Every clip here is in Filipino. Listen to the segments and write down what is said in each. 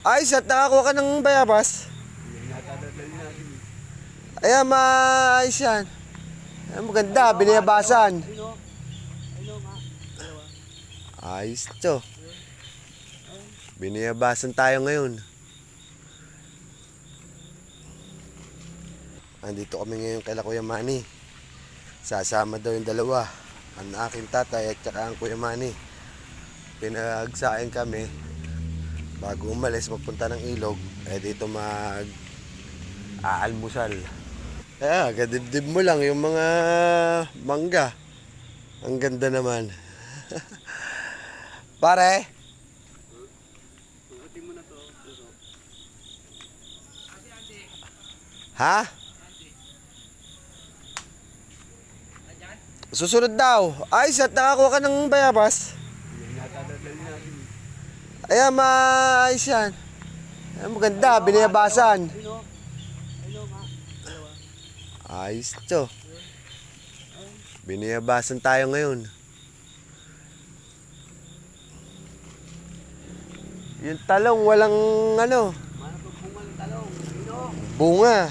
Ay, sat, nakakuha ka ng bayabas. Ayan, maayos yan. Ayan, maganda, biniyabasan. Ayos to. Biniyabasan tayo ngayon. Andito kami ngayon kay Kuya Manny. Sasama daw yung dalawa. Ang aking tatay at saka ang Kuya Manny. Pinagsain kami bago umalis magpunta ng ilog eh dito mag aalmusal kaya gadibdib mo lang yung mga mangga. Ang ganda naman. Pare? Ha? Susunod daw. Ay sat nakakuha ka ng bayabas Ayan, maayos yan. Ayan, maganda, biniyabasan. Ayos to. Biniyabasan tayo ngayon. Yung talong, walang ano, bunga.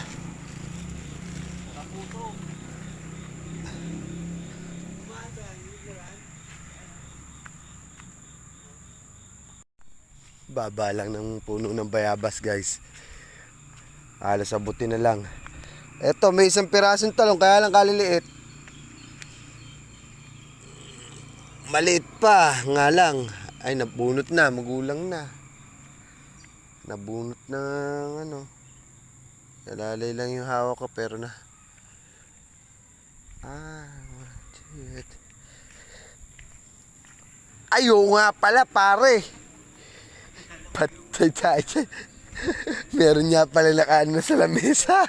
Baba lang ng puno ng bayabas guys. Halos abutin na lang. Eto, may isang pirasong talong, kaya lang kaliliit. Maliit pa, nga lang. Ay, nabunot na, magulang na. Nabunot na, ano. Nalalay lang yung hawak ko, pero na. Ah, shit. Ayo nga pala, pare. Patay tayo. Meron niya pala nakaan na sa lamesa.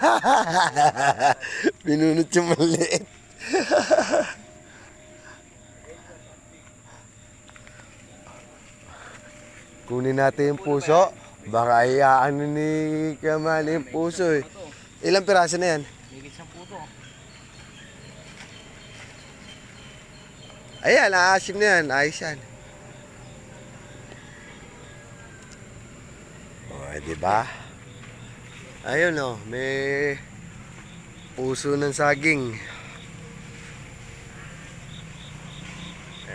Binunot yung maliit. Kunin natin yung puso. Baka iyaan ni Kamali yung puso eh. Ilang piraso na yan? Ayan, aasim na yan. Ayos yan. Eh, di ba? Ayun oh, may puso ng saging.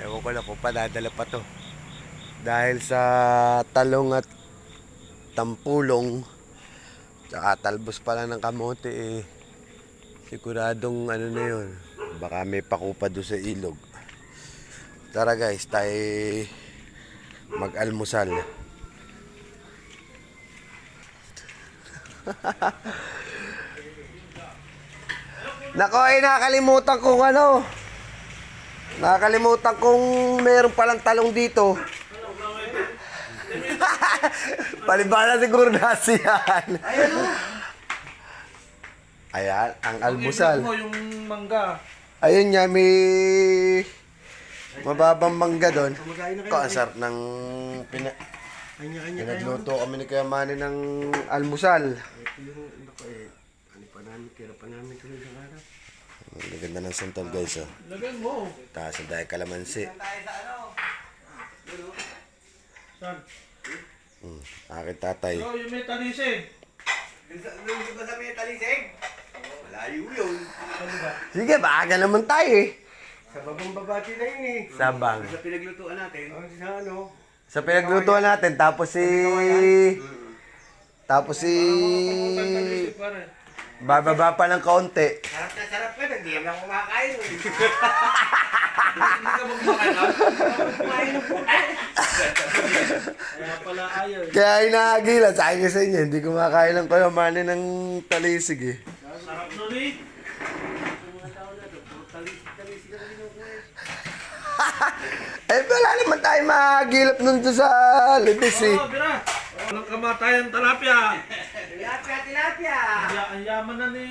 Ewan ko lang kung padadala pa to. Dahil sa talong at tampulong, tsaka talbos pala ng kamote eh, siguradong ano na yun, baka may pakupa doon sa ilog. Tara guys, tayo mag-almusal. Nako, ay nakalimutan kong ano. Nakalimutan kong meron palang talong dito. Palibala siguro nasi yan. Ayan, ang almusal. mo yung mangga. Ayun nga, may mababang mangga doon. Ko, ang sarap ng pina... Pinagluto kami ni Kuya Manny ng almusal. Ang ganda ng santol guys oh. Lagyan mo. Tapos ang dahil kalamansi. Saan? Hmm, aking tatay. Oh, yung may talisig. Nung ba sa may talisig? Malayo yun. Sige, baka naman tayo eh. Sa babang babati na yun eh. Sabang. Sa pinaglutuan natin. Oh, sa ano? Sa pinaglutuan natin, tapos si... Tapos si... Bababa pa ng kaunti. Sarap na sarap ka. Hindi naman kumakain. eh. Hindi ka. Kaya pala ayaw. Kaya inaagila, sabi ko sa inyo, hindi kumakain ng Kuya Manny ng talisig eh. Sarap nun eh. Eh, wala naman tayo mahagilap nun doon sa libis eh. Oh, bira. Walang kamatayan talapia. Tilapia, tilapia. Ya- Ang yaman na ni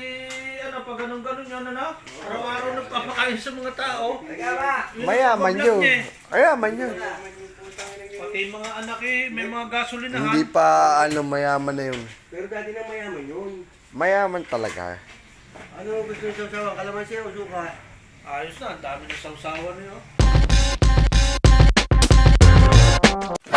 ano pag ganun ganun yan ano. Araw-araw nagpapakain sa mga tao. Nagawa. Yun ang Mayaman yun. niya eh. Mayaman yun. Pati yung mga anak eh, may mga gasolinahan. Hindi pa ano, mayaman na yun. Pero dati na mayaman yun. Mayaman talaga. Ano gusto nyo sa kalamansi o suka? Ayos na, ang dami na sausawan niyo. Oh.